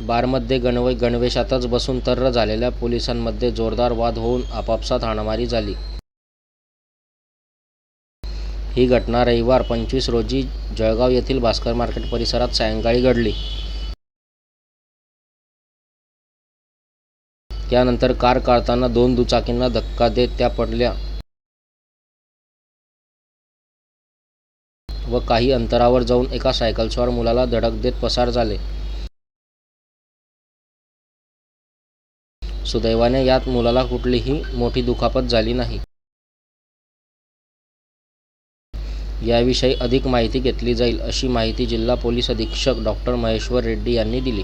बारमध्ये गणवे गणवेशातच बसून तर्र झालेल्या पोलिसांमध्ये जोरदार वाद होऊन आपापसात हाणामारी झाली. ही घटना रविवार पंचवीस रोजी जळगाव येथील भास्कर मार्केट परिसरात सायंकाळी घडली. त्यानंतर कार काढताना दोन दुचाकींना धक्का देत त्या पडल्या व काही अंतरावर जाऊन एका सायकलस्वार मुलाला धडक देत पसार झाले. सुदैवाने यात मुलाला कुठलीही मोठी दुखापत झाली नाही. याविषयी अधिक माहिती घेतली जाईल अशी माहिती जिल्हा पोलीस अधीक्षक डॉक्टर महेश्वर रेड्डी यांनी दिली.